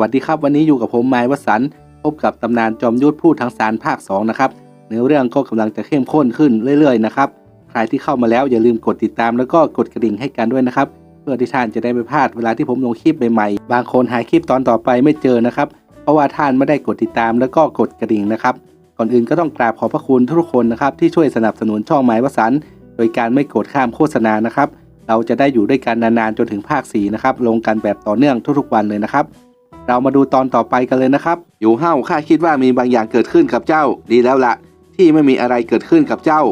วัสดีครับวันนี้อยู่กับผมไม้วสันพบกับตำนานจอมยุทธพูดทั้งสารภาค 2 นะครับเนื้อเรื่องก็กำลังจะเข้มข้นขึ้นเรื่อยๆนะครับใครที่เข้ามาแล้วอย่าลืมกดติดตามแล้วก็กดกระดิ่งให้กันด้วยนะครับ เพื่อที่ท่านจะได้ไม่พลาดเวลาที่ผมลงคลิปใหม่ๆบางคนหาคลิปตอนต่อไปไม่เจอนะครับ เพราะว่าท่านไม่ได้กดติดตามแล้วก็กดกระดิ่งนะครับก่อนอื่นก็ต้องกราบขอบพระคุณทุกคนนะครับที่ช่วยสนับสนุนช่องไม้วสันโดยการไม่กดข้ามโฆษณานะครับเราจะได้อยู่ด้วยกันนานๆจนถึงภาค4นะครับลงกันแบบต่อเนื่องทุกๆวันเลยนะครับ เรามาดูตอนต่อไปกันเลยนะครับ อยู่เฮ้าข้าคิดว่ามีบางอย่างเกิดขึ้นกับเจ้า ดีแล้วละที่ไม่มีอะไรเกิดขึ้นกับเจ้า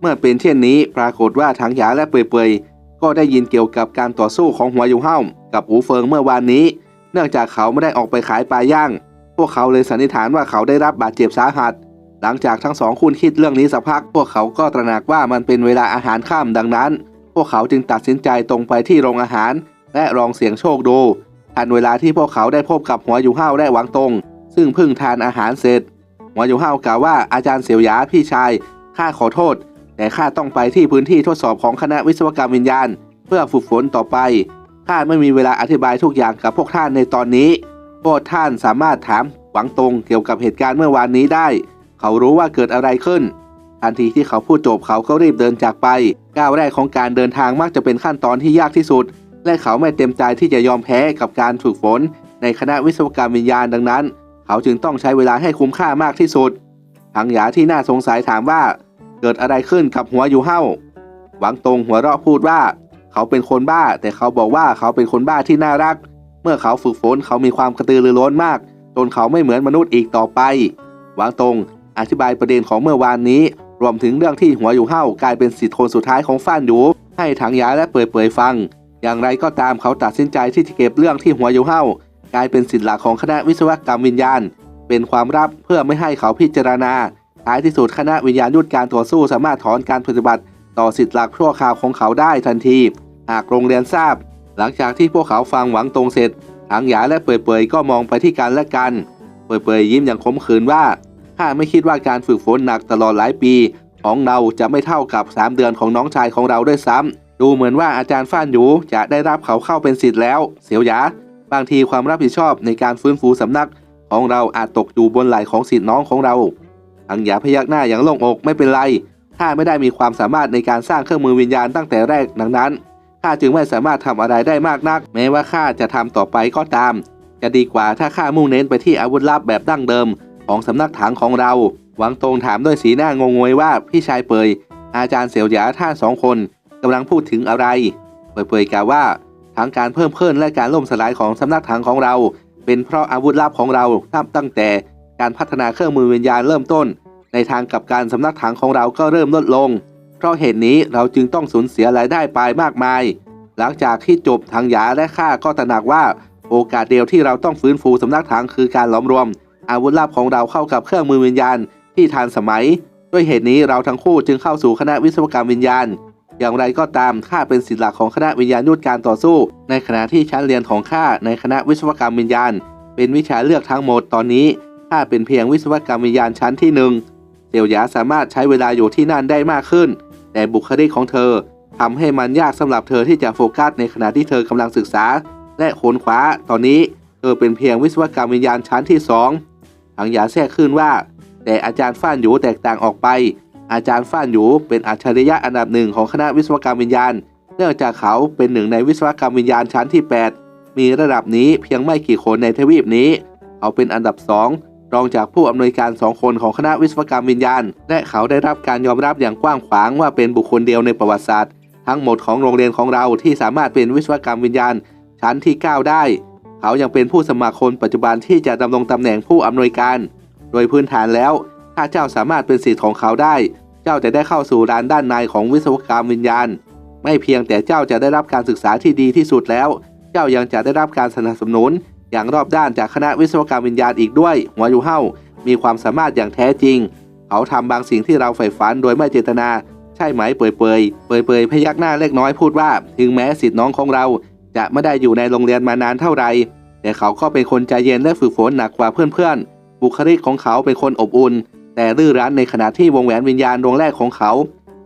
เมื่อเป็นเช่นนี้ปรากฏว่าทางหยาและเปยยๆก็ได้ยินเกี่ยวกับการต่อสู้ของหัวอยู่เฮ้ากับอูเฟิงเมื่อวานนี้ เนื่องจากเขาไม่ได้ออกไปขายปลาย่าง พวกเขาเลยสันนิษฐานว่าเขาได้รับบาดเจ็บสาหัส หลังจากทั้งสองคุณคิดเรื่องนี้สักพัก พวกเขาก็ตระหนักว่ามันเป็นเวลาอาหารค่ำดังนั้น พวกเขาจึงตัดสินใจตรงไปที่โรงอาหาร และลองเสี่ยงโชคดู ทันเวลาที่พวกเขาได้พบกับหัวอยู่ห้าวและหวังตง ซึ่งเพิ่งทานอาหารเสร็จ หัวอยู่ห้าวกล่าวว่าอาจารย์เสี่ยวหยาพี่ชายข้าขอโทษ แต่ข้าต้องไปที่พื้นที่ทดสอบของคณะวิศวกรรมวิญญาณ เพื่อฝึกฝนต่อไปข้าไม่มีเวลาอธิบายทุกอย่างกับพวกท่านในตอนนี้พวกท่านสามารถถามหวังตงเกี่ยวกับเหตุการณ์เมื่อวานนี้ได้ เขารู้ว่าเกิดอะไรขึ้น ทันทีที่เขาพูดจบเขาก็รีบเดินจากไป ก้าวแรกของการเดินทางมักจะเป็นขั้นตอนที่ยากที่สุด และเขาไม่เต็มใจที่จะยอมแพ้กับการฝึกฝน ในคณะวิศวกรรมวิญญาณดังนั้น เขาจึงต้องใช้เวลาให้คุ้มค่ามากที่สุดทางหยาที่น่าสงสัยถามว่า เกิดอะไรขึ้นกับหัวอยู่เฮ้าหวังตรงหัวเราะพูดว่า เขาเป็นคนบ้า แต่เขาบอกว่าเขาเป็นคนบ้าที่น่ารัก เมื่อเขาฝึกฝนเขามีความกระตือรือร้นมาก จนเขาไม่เหมือนมนุษย์อีกต่อไปหวังตรงอธิบายประเด็นของเมื่อวานนี้ รวมถึงเรื่องที่หัวอยู่เฮ้ากลายเป็นสิทธิ์คนสุดท้ายของฟ้านหยูให้ทางยาและเปิดเผยฟัง อย่างไรก็ตามเขาตัดสินใจที่จะเก็บเรื่องที่หัวยูเฮ้ากลายเป็นสิทธิหลักของคณะวิศวกรรมวิญญาณ เป็นความลับเพื่อไม่ให้เขาพิจารณาท้ายที่สุดคณะวิญญาณยุทธการต่อสู้สามารถถอนการปฏิบัติ ต่อสิทธิหลักชั่วคราวของเขาได้ทันที หากโรงเรียนทราบ หลังจากที่พวกเขาฟังหวังตรงเสร็จทางหยาและเปิดเผยก็มองไปที่กันและกัน เปิดเผยยิ้มอย่างขมขื่นว่าข้าไม่คิดว่าการฝึกฝนหนักตลอดหลายปี ของเราจะไม่เท่ากับ 3 เดือนของน้องชายของเราด้วยซ้ำ ดูเหมือนว่าอาจารย์ฟ้านหยูจะได้รับเขาเข้าเป็นศิษย์แล้ว เสียวหยา บางทีความรับผิดชอบในการฟื้นฟูสำนัก ของเราอาจตกอยู่บนไหล่ของศิษย์น้องของเราทางหยาพยักหน้าอย่างโล่งอกไม่เป็นไรข้าไม่ได้มีความสามารถในการสร้างเครื่องมือวิญญาณตั้งแต่แรกดังนั้นข้าจึงไม่สามารถทำอะไรได้มากนัก แม้ว่าข้าจะทำต่อไปก็ตาม จะดีกว่าถ้าข้ามุ่งเน้นไปที่อาวุธลับแบบดั้งเดิม ของสำนักถังของเราหวังตรงถามด้วยสีหน้างงงวยว่าพี่ชายเปย อาจารย์เสี่ยวหยาท่านสองคน กำลังพูดถึงอะไร เปยกล่าวว่าทั้งการเพิ่มเพิ่นและการล่มสลายของสำนักถังของเรา เป็นเพราะอาวุธลับของเรานับตั้งแต่การพัฒนาเครื่องมือวิญญาณเริ่มต้น ในทางกับการสำนักถังของเราก็เริ่มลดลง เพราะเหตุนี้เราจึงต้องสูญเสียรายได้ไปมากมาย หลังจากที่จบทางยาและข้าก็ตระหนักว่า โอกาสเดียวที่เราต้องฟื้นฟูสำนักถังคือการหลอมรวม อาวุธลับของเราเข้ากับเครื่องมือวิญญาณที่ทันสมัย ด้วยเหตุนี้เราทั้งคู่จึงเข้าสู่คณะวิศวกรรมวิญญาณ อย่างไรก็ตามข้าเป็นศิษย์หลักของคณะวิญญาณยุทธการต่อสู้ ในขณะที่ชั้นเรียนของข้าในคณะวิศวกรรมวิญญาณ เป็นวิชาเลือกทั้งหมดตอนนี้ข้าเป็นเพียงวิศวกรรมวิญญาณชั้นที่หนึ่งเสี่ยวหยาสามารถใช้เวลาอยู่ที่นั่นได้มากขึ้น แต่บุคลิกของเธอทำให้มันยากสำหรับเธอที่จะโฟกัสในขณะที่เธอกำลังศึกษา และค้นคว้าตอนนี้เธอเป็นเพียงวิศวกรรมวิญญาณชั้นที่สองทางหยาแทรกขึ้นว่า แต่อาจารย์ฟ้านหยูแตกต่างออกไป อาจารย์ฟ้านหยูเป็นอัจฉริยะอันดับหนึ่งของคณะวิศวกรรมวิญญาณ เนื่องจากเขาเป็นหนึ่งในวิศวกรรมวิญญาณชั้นที่ 8 มีระดับนี้เพียงไม่กี่คนในทวีปนี้ เขาเป็นอันดับสองรองจากผู้อำนวยการสองคนของคณะวิศวกรรมวิญญาณ และเขาได้รับการยอมรับอย่างกว้างขวางว่าเป็นบุคคลเดียวในประวัติศาสตร์ ทั้งหมดของโรงเรียนของเราที่สามารถเป็นวิศวกรรมวิญญาณ ชั้นที่ 9 ได้ เขายังเป็นผู้สมัครคนปัจจุบันที่จะดำรงตำแหน่งผู้อำนวยการ โดยพื้นฐานแล้ว ถ้าเจ้าสามารถเป็นสิทธิ์ของเขาได้ เจ้าจะได้เข้าสู่ร้านด้านในของวิศวกรรมวิญญาณ ไม่เพียงแต่เจ้าจะได้รับการศึกษาที่ดีที่สุดแล้ว เจ้ายังจะได้รับการสนับสนุน อย่างรอบด้านจากคณะวิศวกรรมวิญญาณอีกด้วย หัวอยู่เฮ้ามีความสามารถอย่างแท้จริง เขาทำบางสิ่งที่เราใฝ่ฝันโดยไม่เจตนา ใช่ไหมเปยเปยเปยเปยพยักหน้าเล็กน้อยพูดว่า ถึงแม้สิทธิ์น้องของเรา จะไม่ได้อยู่ในโรงเรียนมานานเท่าไหร่แต่เขาก็เป็นคนใจเย็นและฝึกฝนหนักกว่าเพื่อนๆบุคลิกของเขาเป็นคนอบอุ่น แต่รื้อรั้นในขณะที่วงแหวนวิญญาณดวงแรกของเขา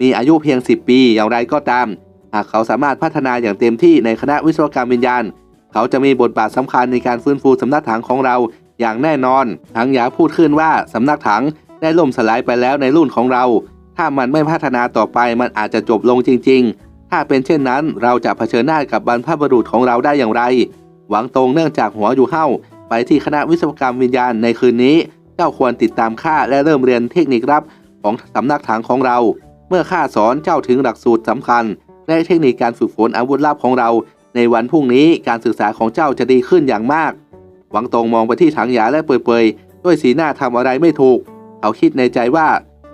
มีอายุเพียง 10 ปีอย่างไรก็ตาม หากเขาสามารถพัฒนาอย่างเต็มที่ในคณะวิศวกรรมวิญญาณ เขาจะมีบทบาทสำคัญในการฟื้นฟูสำนักถังของเราอย่างแน่นอนถังยาพูดขึ้นว่าสำนักถังได้ล่มสลายไปแล้วในรุ่นของเรา ถ้ามันไม่พัฒนาต่อไปมันอาจจะจบลงจริง ๆ ถ้าเป็นเช่นนั้นเราจะเผชิญหน้ากับบรรพบุรุษของเราได้อย่างไร หวังตรงเนื่องจากหัวอยู่เฮ้าไปที่คณะวิศวกรรมวิญญาณในคืนนี้ จ้าควรติดตามข้าและเริ่มเรียนเทคนิคลับของสำนักถังของเรา เมื่อข้าสอนเจ้าถึงหลักสูตรสำคัญ และเทคนิคการฝึกฝนอาวุธลับของเรา ในวันพรุ่งนี้การศึกษาของเจ้าจะดีขึ้นอย่างมาก หวังตรงมองไปที่ถังหยาและเปรยๆด้วยสีหน้าทำอะไรไม่ถูก เขาคิดในใจว่า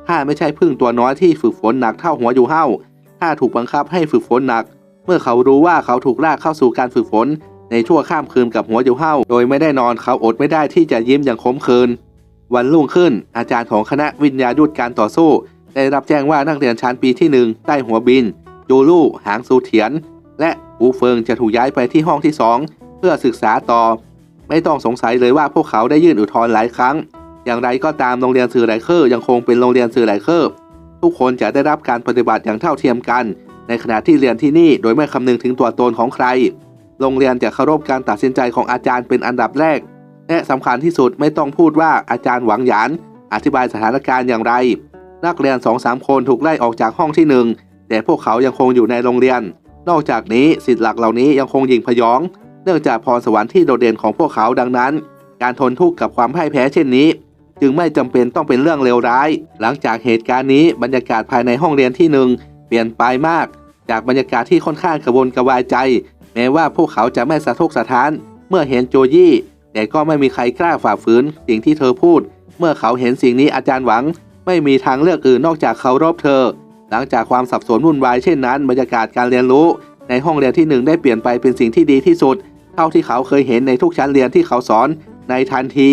ข้าไม่ใช่พึ่งตัวน้อยที่ฝึกฝนหนักเท่าหัวอยู่เฮ้าข้าถูกบังคับให้ฝึกฝนหนัก เมื่อเขารู้ว่าเขาถูกลากเข้าสู่การฝึกฝนในชั่วข้ามคืนกับหัวอยู่เฮ้าโดยไม่ได้นอนเขาอดไม่ได้ที่จะยิ้มอย่างขมขื่น วันรุ่งขึ้น อาจารย์ของคณะวิญญายุทธการต่อสู้ ได้รับแจ้งว่านักเรียนชั้นปีที่หนึ่งใต้หัวบินจูลู่หางซูเถียน และหูเฟิงจะถูกย้ายไปที่ห้องที่สองเพื่อศึกษาต่อ ไม่ต้องสงสัยเลยว่าพวกเขาได้ยื่นอุทธรณ์หลายครั้ง อย่างไรก็ตามโรงเรียนสื่อไหลเคอร์ยังคงเป็นโรงเรียนสื่อไหลเคอร์ทุกคนจะได้รับการปฏิบัติอย่างเท่าเทียมกัน ในขณะที่เรียนที่นี่โดยไม่คำนึงถึงตัวตนของใคร โรงเรียนจะเคารพการตัดสินใจของอาจารย์เป็นอันดับแรก และสำคัญที่สุดไม่ต้องพูดว่าอาจารย์หวังหยานอธิบายสถานการณ์อย่างไร นักเรียนสองสามคนถูกไล่ออกจากห้องที่หนึ่งแต่พวกเขายังคงอยู่ในโรงเรียน นอกจากนี้สิทธิ์หลักเหล่านี้ยังคงยิงพยอง เนื่องจากพรสวรรค์ที่โดดเด่นของพวกเขาดังนั้น การทนทุกข์กับความพ่ายแพ้เช่นนี้ จึงไม่จำเป็นต้องเป็นเรื่องเลวร้าย หลังจากเหตุการณ์นี้บรรยากาศภายในห้องเรียนที่หนึ่งเปลี่ยนไปมาก จากบรรยากาศที่ค่อนข้างกระวนกระวายใจ แม้ว่าพวกเขาจะไม่สะทกสะท้าน เมื่อเห็นโจยี่ แต่ก็ไม่มีใครกล้าฝ่าฝืนสิ่งที่เธอพูด เมื่อเขาเห็นสิ่งนี้อาจารย์หวัง ไม่มีทางเลือกอื่นนอกจากเคารพเธอ หลังจากความสับสนวุ่นวายเช่นนั้นบรรยากาศการเรียนรู้ ในห้องเรียนที่หนึ่งได้เปลี่ยนไปเป็นสิ่งที่ดีที่สุด เท่าที่เขาเคยเห็นในทุกชั้นเรียนที่เขาสอนในทันที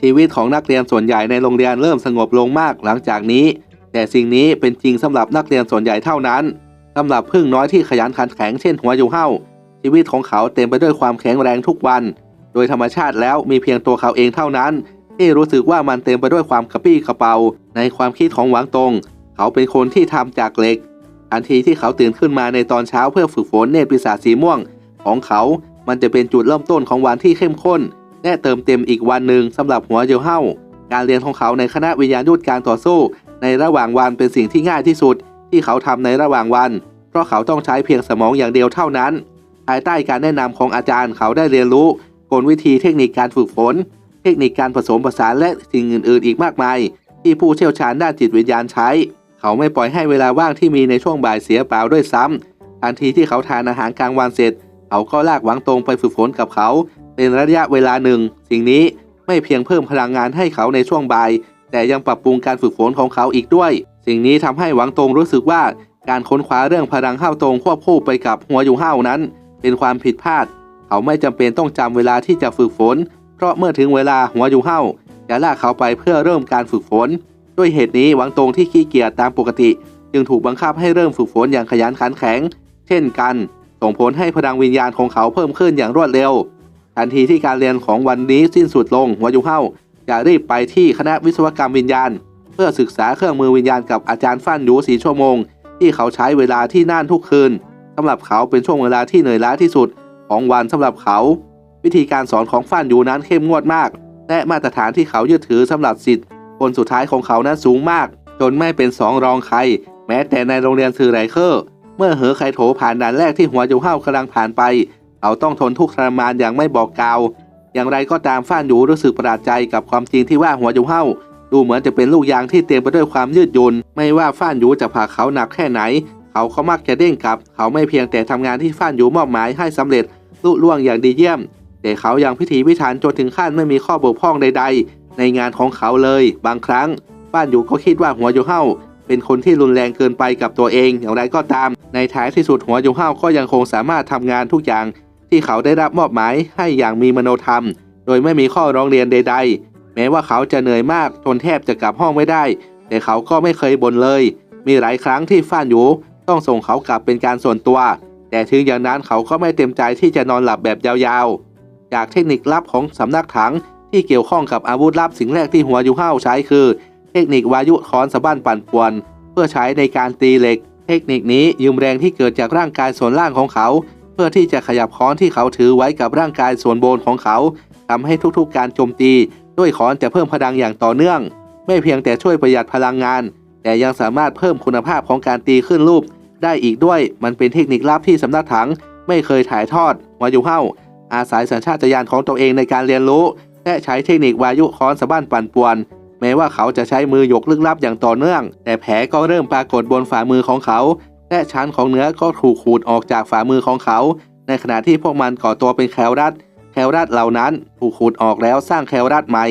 ชีวิตของนักเรียนส่วนใหญ่ในโรงเรียนเริ่มสงบลงมากหลังจากนี้ แต่สิ่งนี้เป็นจริงสำหรับนักเรียนส่วนใหญ่เท่านั้นสำหรับพึ่งน้อยที่ขยันขันแข็งเช่นหัวยูเฮาชีวิตของเขาเต็มไปด้วยความแข็งแรงทุกวัน โดยธรรมชาติแล้วมีเพียงตัวเขาเองเท่านั้นที่รู้สึกว่ามันเต็มไปด้วยความกระปี้กระเป๋าในความคิดของหวังตง เขาเป็นคนที่ทำจากเหล็ก ทันทีที่เขาตื่นขึ้นมาในตอนเช้าเพื่อฝึกฝนเนตรปีศาจสีม่วง ของเขา มันจะเป็นจุดเริ่มต้นของวันที่เข้มข้น และเติมเต็มอีกวันหนึ่งสำหรับหัวเยลเฮาการเรียนของเขาในคณะวิญญาณยุทธการต่อสู้ ในระหว่างวันเป็นสิ่งที่ง่ายที่สุด ที่เขาทำในระหว่างวัน เพราะเขาต้องใช้เพียงสมองอย่างเดียวเท่านั้น ภายใต้การแนะนำของอาจารย์เขาได้เรียนรู้ กลวิธีเทคนิคการฝึกฝน เทคนิคการผสมผสานและสิ่งอื่น ๆ อีกมากมาย ที่ผู้เชี่ยวชาญด้านจิตวิญญาณใช้ เขาไม่ปล่อยให้เวลาว่างที่มีในช่วงบ่ายเสียเปล่าด้วยซ้ำทันทีที่เขาทานอาหารกลางวันเสร็จ เขาก็ลากหวังตรงไปฝึกฝนกับเขาเป็นระยะเวลาหนึ่ง สิ่งนี้ไม่เพียงเพิ่มพลังงานให้เขาในช่วงบ่าย แต่ยังปรับปรุงการฝึกฝนของเขาอีกด้วย สิ่งนี้ทำให้หวังตรงรู้สึกว่าการค้นคว้าเรื่องพลังห้าวตรงควบคู่ไปกับหัวอยู่ห้าวนั้น เป็นความผิดพลาด เขาไม่จำเป็นต้องจำเวลาที่จะฝึกฝน เพราะเมื่อถึงเวลาหัวอยู่เห้าจะลากเขาไปเพื่อเริ่มการฝึกฝน ด้วยเหตุนี้หวังตรงที่ขี้เกียจตามปกติ จึงถูกบังคับให้เริ่มฝึกฝนอย่างขยันขันแข็ง เช่นกัน ส่งผลให้พลังวิญญาณของเขาเพิ่มขึ้นอย่างรวดเร็ว ทันทีที่การเรียนของวันนี้สิ้นสุดลงหัวอยู่เห้าจะรีบไปที่คณะวิศวกรรมวิญญาณ เพื่อศึกษาเครื่องมือวิญญาณกับอาจารย์ฟั่นหยูสีชั่วโมง ที่เขาใช้เวลาที่น่านทุกคืนสำหรับเขาเป็นช่วงเวลาที่เหนื่อยล้าที่สุด ของวันสำหรับเขา วิธีการสอนของฟันอยู่นั้นเข้มงวดมาก และมาตรฐานที่เขายึดถือสำหรับสิทธิ์คนสุดท้ายของเขานั้นสูงมาก จนไม่เป็นสองรองใคร แม้แต่ในโรงเรียนสื่อไรเคอร์เมื่อเหอไคโถผ่านด่านแรกที่หัวจูเฮากำลังผ่านไป เขาต้องทนทุกข์ทรมานอย่างไม่บอกกล่าวอย่างไรก็ตามฟ้านยูรู้สึกประหลาดใจกับความจริงที่ว่าหัวจูเฮาดูเหมือนจะเป็นลูกยางที่เต็มไปด้วยความยืดหยุ่นไม่ว่าฟ้านยูจะผลักเขาหนักแค่ไหน เขาก็มักจะเด้งกลับ เขาไม่เพียงแต่ทำงานที่ฟ้านหยูมอบหมายให้สำเร็จลุล่วงอย่างดีเยี่ยม แต่เขายังพิถีพิถันจนถึงขั้นไม่มีข้อบกพร่องใด ๆ ในงานของเขาเลย บางครั้งฟ้านหยูก็คิดว่าหัวจูเฮ้าเป็นคนที่รุนแรงเกินไปกับตัวเอง อย่างไรก็ตาม ในท้ายที่สุดหัวจูเฮ้าก็ยังคงสามารถทำงานทุกอย่าง ที่เขาได้รับมอบหมายให้อย่างมีมโนธรรม โดยไม่มีข้อร้องเรียนใด ๆ แม้ว่าเขาจะเหนื่อยมากทนแทบจะกลับห้องไม่ได้ แต่เขาก็ไม่เคยบ่นเลย มีหลายครั้งที่ฟ้านหยู ต้องส่งเขากลับเป็นการส่วนตัว แต่ถึงอย่างนั้นเขาก็ไม่เต็มใจที่จะนอนหลับแบบยาวๆ จากเทคนิคลับของสำนักถังที่เกี่ยวข้องกับอาวุธลับสิ่งแรกที่หัวยูห้าใช้คือ เทคนิควายุคอนสะบั้นปั่นป่วน เพื่อใช้ในการตีเหล็ก เทคนิคนี้ยืมแรงที่เกิดจากร่างกายส่วนล่างของเขา เพื่อที่จะขยับค้อนที่เขาถือไว้กับร่างกายส่วนบนของเขาทำให้ทุกๆ การโจมตีด้วยค้อนจะเพิ่มพลังอย่างต่อเนื่อง ไม่เพียงแต่ช่วยประหยัดพลังงาน แต่ยังสามารถเพิ่มคุณภาพของการตีขึ้นรูป ได้อีกด้วย มันเป็นเทคนิคลับที่สำนักถัง ไม่เคยถ่ายทอดวายุเฮ้าอาศัยสัญชาตญาณของตัวเองในการเรียนรู้ และใช้เทคนิควายุค้อนสะบั้นปั่นป่วน แม้ว่าเขาจะใช้มือยกลึกลับอย่างต่อเนื่อง แต่แผลก็เริ่มปรากฏบนฝ่ามือของเขา และชั้นของเนื้อก็ถูกขูดออกจากฝ่ามือของเขา ในขณะที่พวกมันก่อตัวเป็นแคลรัดแคลรัดเหล่านั้นถูกขูดออกแล้วสร้างแคลรัดใหม่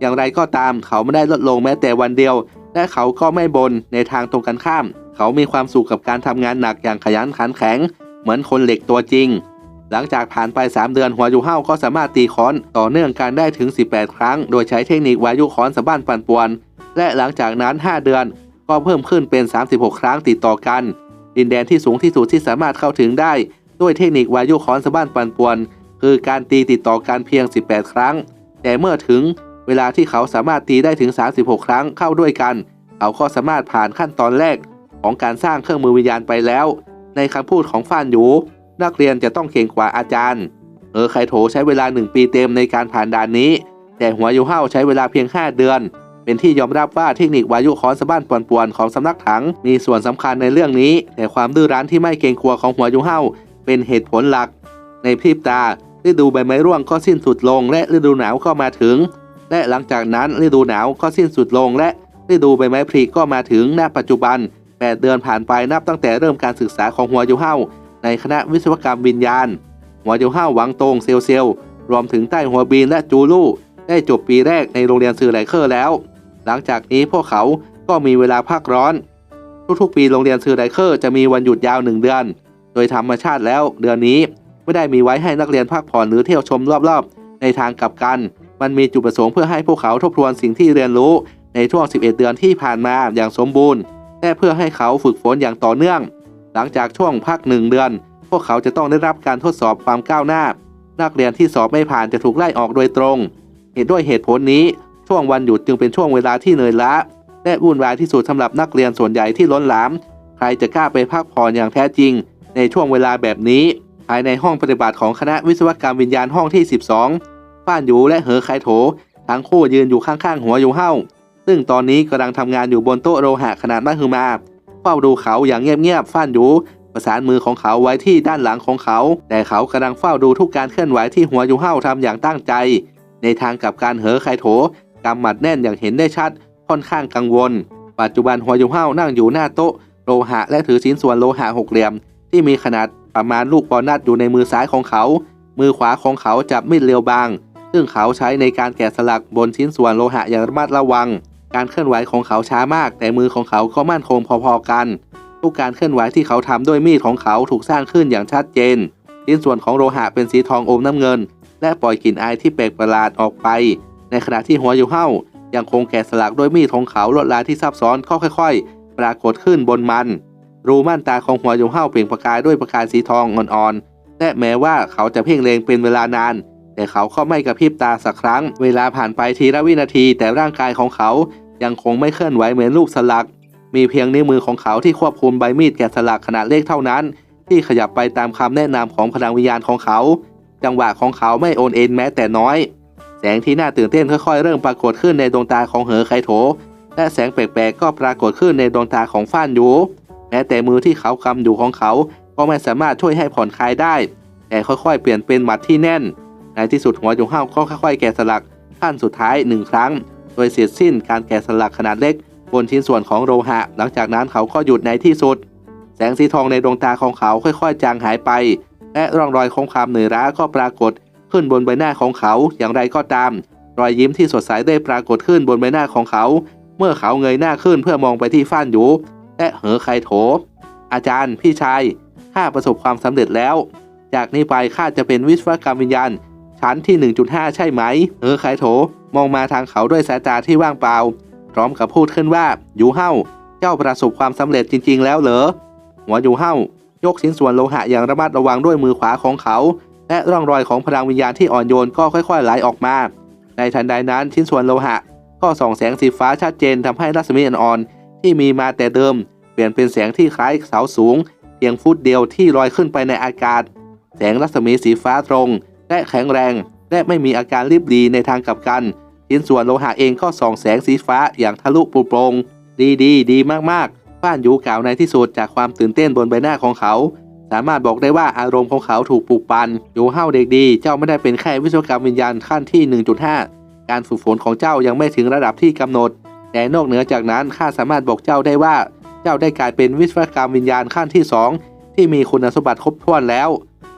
อย่างไรก็ตามเขาไม่ได้ลดลงแม้แต่วันเดียว และเขาก็ไม่บนในทางตรงกันข้าม เขามีความสุขกับการทำงานหนักอย่างขยันขันแข็ง เหมือนคนเหล็กตัวจริง หลังจากผ่านไป 3 เดือนหัวยูเฮาก็สามารถตีค้อนต่อเนื่องกันได้ถึง 18 ครั้ง โดยใช้เทคนิควายุค้อนสะบั้นปั่นป่วน และหลังจากนั้น 5 เดือนก็เพิ่มขึ้นเป็น 36 ครั้งติดต่อกัน ดินแดนที่สูงที่สุดที่สามารถเข้าถึงได้ ด้วยเทคนิควายุค้อนสะบั้นปั่นป่วน คือการตีติดต่อกันเพียง 18 ครั้ง แต่เมื่อถึงเวลาที่เขาสามารถตีได้ถึง 36 ครั้งเข้าด้วยกัน เขาก็สามารถผ่านขั้นตอนแรก ของการสร้างเครื่องมือวิญญาณไปแล้ว ในคำพูดของฟานหยู นักเรียนจะต้องเก่งกว่าอาจารย์ เออไคโถใช้เวลา 1 ปีเต็มในการผ่านด่านนี้ แต่หัวยูเฮาใช้เวลาเพียง 5 เดือน เป็นที่ยอมรับว่าเทคนิควายุคอนสะบั้นป่วนๆของสำนักถัง มีส่วนสำคัญในเรื่องนี้ แต่ความดื้อรั้นที่ไม่เกรงกลัวของหัวยูเฮาเป็นเหตุผลหลัก ในพริบตาฤดูใบไม้ร่วงก็สิ้นสุดลง และฤดูหนาวก็มาถึง และหลังจากนั้นฤดูหนาวก็สิ้นสุดลงและฤดูใบไม้ผลิก็มาถึงณปัจจุบัน 8 เดือนผ่านไปนับตั้งแต่เริ่มการศึกษาของหัวยูเฮาในคณะวิศวกรรมวิญญาณ หัวยูเฮาหวังตงเซลเซลรวมถึงใต้หัวบีนและจูลู่ได้จบปีแรกในโรงเรียนซือไหลเคอร์แล้ว หลังจากนี้พวกเขาก็มีเวลาพักร้อน ทุกๆ ปีโรงเรียนซือไหลเคอร์จะมีวันหยุดยาวหนึ่งเดือน โดยธรรมชาติแล้วเดือนนี้ไม่ได้มีไว้ให้นักเรียนพักผ่อนหรือเที่ยวชมรอบๆ ในทางกลับกัน มันมีจุดประสงค์เพื่อให้พวกเขาทบทวนสิ่งที่เรียนรู้ในช่วง 11 เดือนที่ผ่านมาอย่างสมบูรณ์ และเพื่อให้เขาฝึกฝนอย่างต่อเนื่อง หลังจากช่วงพักหนึ่งเดือน พวกเขาจะต้องได้รับการทดสอบความก้าวหน้า นักเรียนที่สอบไม่ผ่านจะถูกไล่ออกโดยตรง เหตุด้วยเหตุผลนี้ช่วงวันหยุดจึงเป็นช่วงเวลาที่เหนื่อยล้าและวุ่นวายที่สุดสำหรับนักเรียนส่วนใหญ่ที่ล้นหลาม ใครจะกล้าไปพักผ่อนอย่างแท้จริง ในช่วงเวลาแบบนี้ ภายในห้องปฏิบัติของคณะวิศวกรรมวิญญาณห้องที่ 12ฟ้านหยูและเหอไคโถ ทั้งคู่ยืนอยู่ข้างๆ หัวยูเฮ้า ซึ่งตอนนี้กำลังทำงานอยู่บนโต๊ะโลหะขนาดมหึมาเฝ้าดูเขาอย่างเงียบๆฟ้านหยูประสานมือของเขาไว้ที่ด้านหลังของเขา แต่เขากำลังเฝ้าดูทุกการเคลื่อนไหวที่หัวยูเฮาทำอย่างตั้งใจ ในทางกับการเหอไคโถกำหมัดแน่นอย่างเห็นได้ชัด ค่อนข้างกังวล ปัจจุบันหัวยูเฮานั่งอยู่หน้าโต๊ะโลหะและถือชิ้นส่วนโลหะหกเหลี่ยม ที่มีขนาดประมาณลูกบอลนัดอยู่ในมือซ้ายของเขา มือขวาของเขาจับมีดเรียวบาง ซึ่งเขาใช้ในการแกะสลักบนชิ้นส่วนโลหะอย่างระมัดระวัง การเคลื่อนไหวของเขาช้ามาก แต่มือของเขาก็มั่นคงพอๆกัน ทุกการเคลื่อนไหวที่เขาทำด้วยมีดของเขาถูกสร้างขึ้นอย่างชัดเจนชิ้นส่วนของโลหะเป็นสีทองอมน้ำเงิน และปล่อยกลิ่นอายที่แปลกประหลาดออกไป ในขณะที่หัวยูเฮายังคงแกะสลักด้วยมีดของเขาลวดลายที่ซับซ้อนก็ค่อย ๆ ปรากฏขึ้นบนมัน รูม่านตาของหัวยูเฮาเปล่งประกายด้วยประกายสีทองอ่อนๆและแม้ว่าเขาจะเพ่งเลงเป็นเวลานาน แต่เขาก็ไม่กระพริบตาสักครั้ง เวลาผ่านไปทีละวินาที แต่ร่างกายของเขายังคงไม่เคลื่อนไหวเหมือนรูปสลัก มีเพียงนิ้วมือของเขาที่ควบคุมใบมีดแกะสลักขนาดเล็กเท่านั้น ที่ขยับไปตามคำแนะนำของพลังวิญญาณของเขา จังหวะของเขาไม่โอนเอ็นแม้แต่น้อย แสงที่น่าตื่นเต้นค่อยๆ เริ่มปรากฏขึ้นในดวงตาของเหอไคโถ และแสงแปลกๆก็ปรากฏขึ้นในดวงตาของฟ้านยูแม้แต่มือที่เขากำอยู่ของเขา ก็ไม่สามารถช่วยให้ผ่อนคลายได้ แต่ค่อยๆ เปลี่ยนเป็นหมัดที่แน่น ในที่สุดหัวจงห้าวก็ค่อยๆแกะสลักขั้นสุดท้ายหนึ่งครั้ง โดยเสร็จสิ้นการแกะสลักขนาดเล็ก บนชิ้นส่วนของโลหะ หลังจากนั้นเขาก็หยุดในที่สุด แสงสีทองในดวงตาของเขาค่อยๆ จางหายไป และร่องรอยของความเหนื่อยล้าก็ปรากฏขึ้นบนใบหน้าของเขาอย่างไรก็ตาม รอยยิ้มที่สดใสได้ปรากฏขึ้นบนใบหน้าของเขา เมื่อเขาเงยหน้าขึ้นเพื่อมองไปที่ฟ้านหยูและเหอไคโถ อาจารย์ พี่ชายข้าประสบความสำเร็จแล้ว จากนี้ไปข้าจะเป็นวิศวกรรมวิญญาณ ชั้นที่ 1.5 ใช่ไหมเหอไคโถ มองมาทางเขาด้วยสายตาที่ว่างเปล่า พร้อมกับพูดขึ้นว่ายูเฮาเจ้าประสบความสำเร็จจริง ๆ แล้วเหรอหัวยูเฮายกชิ้นส่วนโลหะอย่างระมัดระวังด้วยมือขวาของเขา และร่องรอยของพลังวิญญาณที่อ่อนโยนก็ค่อยๆไหลออกมา ในทันใดนั้นชิ้นส่วนโลหะ ก็ส่องแสงสีฟ้าชัดเจนทำให้รัศมีอ่อนๆที่มีมาแต่เดิม เปลี่ยนเป็นแสงที่คล้ายเสาสูงเพียงฟุตเดียวที่ลอยขึ้นไปในอากาศแแสงรัศมีสีฟ้าตรง และแข็งแรง และไม่มีอาการรีบดีในทางกลับกันชิ้นส่วนโลหะเองก็ส่องแสงสีฟ้าอย่างทะลุปรุโปรงดีดีดีมากๆฟ้านยูกล่าวในที่สุดจากความตื่นเต้นบนใบหน้าของเขา สามารถบอกได้ว่าอารมณ์ของเขาถูกปลุกปั่นอยู่เฮ้าเด็กดี เจ้าไม่ได้เป็นแค่วิศวกรรมวิญญาณขั้นที่ 1.5 การฝึกฝนของเจ้ายังไม่ถึงระดับที่กำหนด แต่นอกเหนือจากนั้นข้าสามารถบอกเจ้าได้ว่า เจ้าได้กลายเป็นวิศวกรรมวิญญาณขั้นที่ 2 ที่มีคุณสมบัติครบถ้วนแล้ว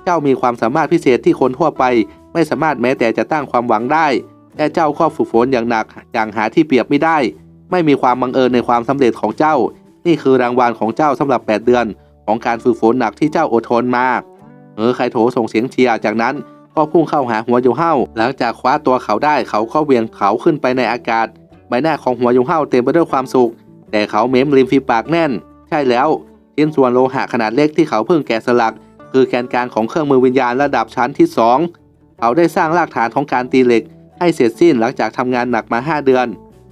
เจ้ามีความสามารถพิเศษที่คนทั่วไป ไม่สามารถแม้แต่จะตั้งความหวังได้ และเจ้าก็ฝึกฝนอย่างหนักอย่างหาที่เปรียบไม่ได้ ไม่มีความบังเอิญในความสำเร็จของเจ้า นี่คือรางวัลของเจ้าสำหรับ 8 เดือน ของการฝึกฝนหนักที่เจ้าอดทนมาเออไคโถส่งเสียงเชียร์จากนั้นก็พุ่งเข้าหาหัวยูเฮาหลังจากคว้าตัวเขาได้เขาก็เหวียงเขาขึ้นไปในอากาศ ใบหน้าของหัวยูเฮาเต็มไปด้วยความสุข แต่เขาเม้มริมฝีปากแน่น ใช่แล้วชิ้นส่วนโลหะขนาดเล็กที่เขาเพิ่งแกะสลัก คือแกนกลางของเครื่องมือวิญญาณระดับชั้นที่ 2 เขาได้สร้างรากฐานของการตีเหล็ก ให้เสร็จสิ้นหลังจากทำงานหนักมา 5 เดือน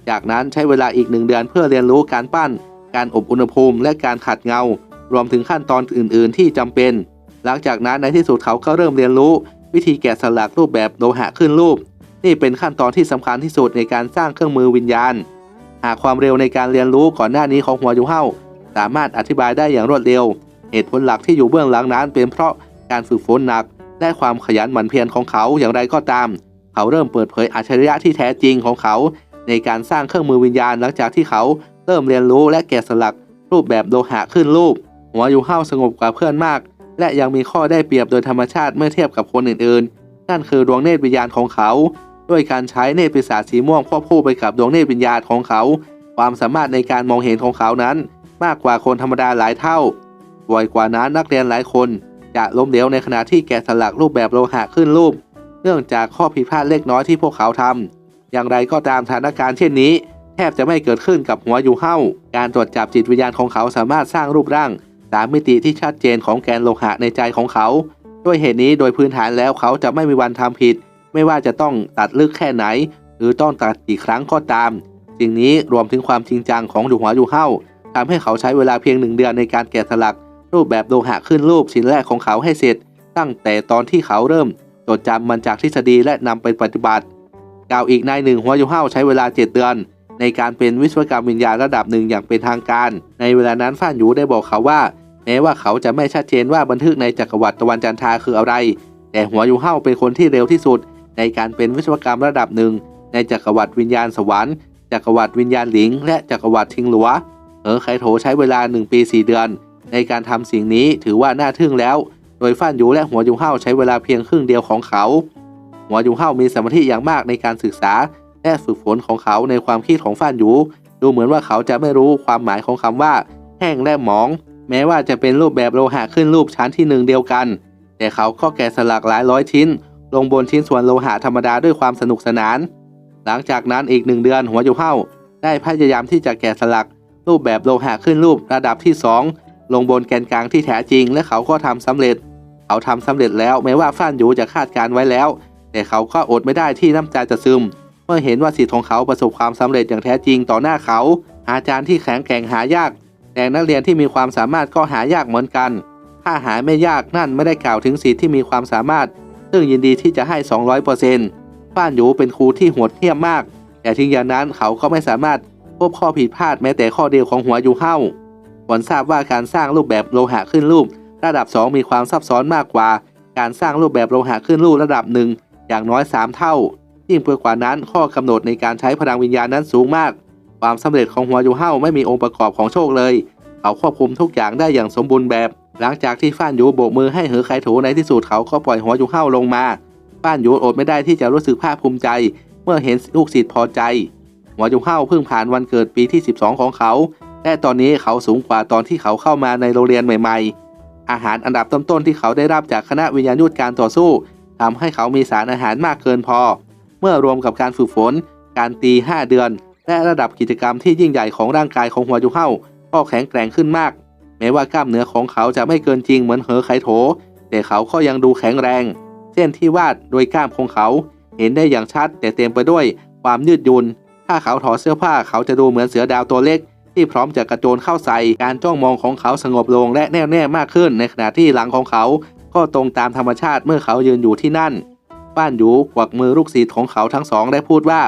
จากนั้นใช้เวลาอีกหนึ่งเดือนเพื่อเรียนรู้การปั้น การอบอุณหภูมิ และการขัดเงา รวมถึงขั้นตอนอื่น ๆ ที่จำเป็น หลังจากนั้นในที่สุดเขาก็เริ่มเรียนรู้ วิธีแกะสลักรูปแบบโลหะขึ้นรูป นี่เป็นขั้นตอนที่สำคัญที่สุดในการสร้างเครื่องมือวิญญาณ หากความเร็วในการเรียนรู้ก่อนหน้านี้ของหัวยูเฮาสามารถอธิบายได้อย่างรวดเร็ว เหตุผลหลักที่อยู่เบื้องหลังนั้นเป็นเพราะการฝึกฝนหนัก และความขยันหมั่นเพียรของเขาอย่างไรก็ตาม เขาเริ่มเปิดเผยอัจฉริยะที่แท้จริงของเขา ในการสร้างเครื่องมือวิญญาณหลังจากที่เขาเริ่มเรียนรู้และแกะสลักรูปแบบโลหะขึ้นรูป หัวยูเฮาสงบกว่าเพื่อนมาก และยังมีข้อได้เปรียบโดยธรรมชาติเมื่อเทียบกับคนอื่นๆ นั่นคือดวงเนตรวิญญาณของเขา ด้วยการใช้เนตรปีศาจสีม่วงควบคู่ไปกับดวงเนตรวิญญาณของเขา ความสามารถในการมองเห็นของเขานั้น มากกว่าคนธรรมดาหลายเท่า บ่อยกว่านั้นนักเรียนหลายคน จะล้มเหลวในขณะที่แกะสลักรูปแบบโลหะขึ้นรูป เนื่องจากข้อผิดพลาดเล็กน้อยที่พวกเขาทำอย่างไรก็ตามสถานการณ์เช่นนี้ แทบจะไม่เกิดขึ้นกับหัวยูเฮาการตรวจจับจิตวิญญาณของเขาสามารถสร้างรูปร่างสามมิติที่ชัดเจนของแกนโลหะในใจของเขา ด้วยเหตุนี้โดยพื้นฐานแล้วเขาจะไม่มีวันทำผิด ไม่ว่าจะต้องตัดลึกแค่ไหน หรือต้องตัดกี่ครั้งก็ตาม สิ่งนี้รวมถึงความจริงจังของดูหัวยูเฮาทำให้เขาใช้เวลาเพียงหนึ่งเดือนในการแกะสลัก รูปแบบโลหะขึ้นรูปชิ้นแรกของเขาให้เสร็จ ตั้งแต่ตอนที่เขาเริ่มจดจำมันจากทฤษฎีและนำไปปฏิบัติ กล่าวอีกนายหนึ่งหัวยูเฮาใช้เวลา 7 เดือน ในการเป็นวิศวกรรมวิญญาณระดับหนึ่งอย่างเป็นทางการ ในเวลานั้นฟ้านหยูได้บอกเขาว่า แม้ว่าเขาจะไม่ชัดเจนว่าบันทึกในจักรวรรดิตะวันจันทราคืออะไร แต่หัวยูเฮาเป็นคนที่เร็วที่สุด ในการเป็นวิศวกรรมระดับหนึ่ง ในจักรวรรดิวิญญาณสวรรค์จักรวรรดิวิญญาณหลิง และจักรวรรดิทิงหลัวเออไคโถใช้เวลา 1 ปี 4 เดือน ในการทำสิ่งนี้ถือว่าน่าทึ่งแล้ว โดยฟ้านยูและหัวยูเฮาใช้เวลาเพียงครึ่งเดียวของเขา หัวยูเฮามีสมาธิอย่างมากในการศึกษา และฝึกฝนของเขาในความคิดของฟ้านยูดูเหมือนว่าเขาจะไม่รู้ความหมายของคำว่า แห้งและหมอง แม้ว่าจะเป็นรูปแบบโลหะขึ้นรูปชั้นที่หนึ่งเดียวกัน แต่เขาก็แกะสลักหลายร้อยชิ้น ลงบนชิ้นส่วนโลหะธรรมดาด้วยความสนุกสนาน หลังจากนั้นอีกหนึ่งเดือนหัวยูเฮาได้พยายามที่จะแกะสลักรูปแบบโลหะขึ้นรูประดับที่2 ลงบนแกนกลางที่แท้จริง และเขาก็ทำสำเร็จ เขาทำสำเร็จแล้วแม้ว่าฟ้านหยูจะคาดการไว้แล้ว แต่เขาก็อดไม่ได้ที่น้ำใจจะซึม เมื่อเห็นว่าสิทธิ์ของเขาประสบความสำเร็จอย่างแท้จริงต่อหน้าเขา อาจารย์ที่แข็งแกร่งหายาก แต่นักเรียนที่มีความสามารถก็หายากเหมือนกัน ถ้าหาไม่ยากนั่นไม่ได้กล่าวถึงสิทธิ์ที่มีความสามารถ ซึ่งยินดีที่จะให้ 200%ฟ้านหยูเป็นครูที่โหดเหี้ยมมาก แต่ทิ้งอย่างนั้นเขาก็ไม่สามารถพบข้อผิดพลาดแม้แต่ข้อเดียวของหัวยูเฮ้า ผลทราบว่าการสร้างรูปแบบโลหะขึ้นรูป ระดับ 2 มีความซับซ้อนมากกว่า การสร้างรูปแบบโลหะขึ้นรูประดับหนึ่งอย่างน้อย 3 เท่า ยิ่งไปกว่านั้นข้อกำหนดในการใช้พลังวิญญาณนั้นสูงมาก ความสำเร็จของหัวยูเฮาไม่มีองค์ประกอบของโชคเลย เขาควบคุมทุกอย่างได้อย่างสมบูรณ์แบบ หลังจากที่ฟ้านยูโบกมือให้เหอไคโถในที่สุดเขาก็ปล่อยหัวยูเฮาลงมาฟ้านยูอดไม่ได้ที่จะรู้สึกภาคภูมิใจ เมื่อเห็นลูกศิษย์พอใจหัวยูเฮาเพิ่งผ่านวันเกิดปีที่ 12 ของเขา และตอนนี้เขาสูงกว่าตอนที่เขาเข้ามาในโรงเรียนใหม่ ๆ อาหารอันดับต้นๆที่เขาได้รับจากคณะวิญญาณยุทธการต่อสู้ทำให้เขามีสารอาหารมากเกินพอ เมื่อรวมกับการฝึกฝน การตี 5 เดือน และระดับกิจกรรมที่ยิ่งใหญ่ของร่างกายของหัวยูเฮาก็แข็งแกร่งขึ้นมาก แม้ว่ากล้ามเนื้อของเขาจะไม่เกินจริงเหมือนเหอไคโถ แต่เขาก็ยังดูแข็งแรง เส้นที่วาดโดยกล้ามของเขาเห็นได้อย่างชัดแต่เต็มไปด้วยความยืดหยุ่น ถ้าเขาถอดเสื้อผ้าเขาจะดูเหมือนเสือดาวตัวเล็ก ที่พร้อมจะกระโจนเข้าใส่การจ้องมองของเขาสงบลงและแน่วแน่มากขึ้น ในขณะที่หลังของเขาก็ตรงตามธรรมชาติเมื่อเขายืนอยู่ที่นั่น ป้านหยูกวักมือลูกศิษย์ของเขาทั้งสองได้พูดว่า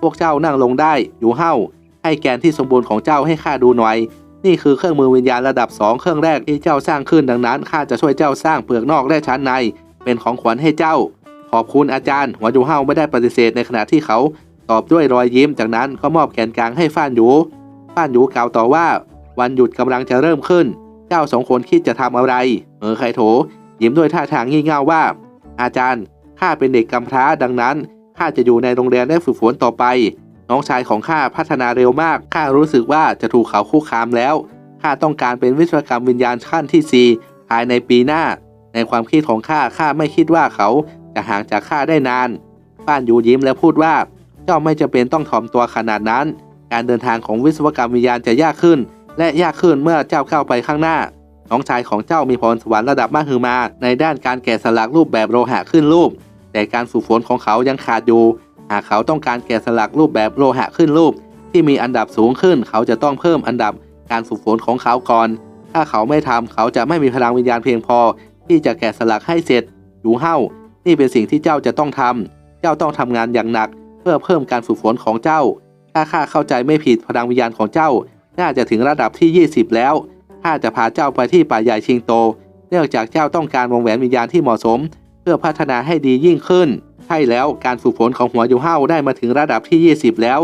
พวกเจ้านั่งลงได้อยู่เฮ้าให้แกนที่สมบูรณ์ของเจ้าให้ข้าดูหน่อย นี่คือเครื่องมือวิญญาณระดับสองเครื่องแรกที่เจ้าสร้างขึ้นดังนั้นข้าจะช่วยเจ้าสร้างเปลือกนอกและชั้นใน เป็นของขวัญให้เจ้า ขอบคุณอาจารย์หัวยูเฮาไม่ได้ปฏิเสธในขณะที่เขา ตอบด้วยรอยยิ้มจากนั้นก็มอบแกนกลางให้ฟ้านหยู ฟ้านหยูกล่าวต่อว่า วันหยุดกำลังจะเริ่มขึ้น เจ้าสองคนคิดจะทำอะไรเออไคโถยิ้มด้วยท่าทางงี่เง่าว่า อาจารย์ข้าเป็นเด็กกำพร้าดังนั้นข้าจะอยู่ในโรงเรียนและฝึกฝนต่อไป น้องชายของข้าพัฒนาเร็วมากข้ารู้สึกว่าจะถูกเขาคุกคามแล้วข้าต้องการเป็นวิศวกรรมวิญญาณขั้นที่ 4 ภายในปีหน้า ในความคิดของข้าข้าไม่คิดว่าเขาจะห่างจากข้าได้นาน ป้านยูยิ้มและพูดว่า เจ้าไม่จำเป็นต้องถ่อมตัวขนาดนั้น การเดินทางของวิศวกรรมวิญญาณจะยากขึ้น และยากขึ้นเมื่อเจ้าเข้าไปข้างหน้า น้องชายของเจ้ามีพรสวรรค์ระดับมหึมา ในด้านการแกะสลักรูปแบบโลหะขึ้นรูป แต่การฝึกฝนของเขายังขาดอยู่ หากเขาต้องการแกะสลักรูปแบบโลหะขึ้นรูป ที่มีอันดับสูงขึ้น เขาจะต้องเพิ่มอันดับการฝึกฝนของเขาก่อน ถ้าเขาไม่ทำเขาจะไม่มีพลังวิญญาณเพียงพอ ที่จะแกะสลักให้เสร็จอยู่เฮ้านี่เป็นสิ่งที่เจ้าจะต้องทำเจ้าต้องทำงานอย่างหนัก เพื่อเพิ่มการฝึกฝนของเจ้า ถ้าข้าเข้าใจไม่ผิดพลังวิญญาณของเจ้า น่าจะถึงระดับที่ 20 แล้วข้าจะพาเจ้าไปที่ป่าใหญ่ชิงโต เนื่องจากเจ้าต้องการวงแหวนวิญญาณที่เหมาะสม เพื่อพัฒนาให้ดียิ่งขึ้นใช่แล้วการฝึกฝนของหัวยูเฮาได้มาถึงระดับที่ 20 แล้ว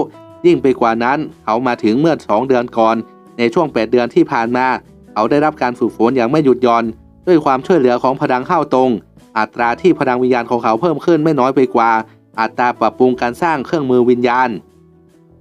ยิ่งไปกว่านั้นเขามาถึงเมื่อ 2 เดือนก่อน ในช่วง 8 เดือนที่ผ่านมาเขาได้รับการฝึกฝนอย่างไม่หยุดหย่อน ด้วยความช่วยเหลือของพลังเข้าตรง อัตราที่พลังวิญญาณของเขาเพิ่มขึ้นไม่น้อยไปกว่า อัตราปรับปรุงการสร้างเครื่องมือวิญญาณ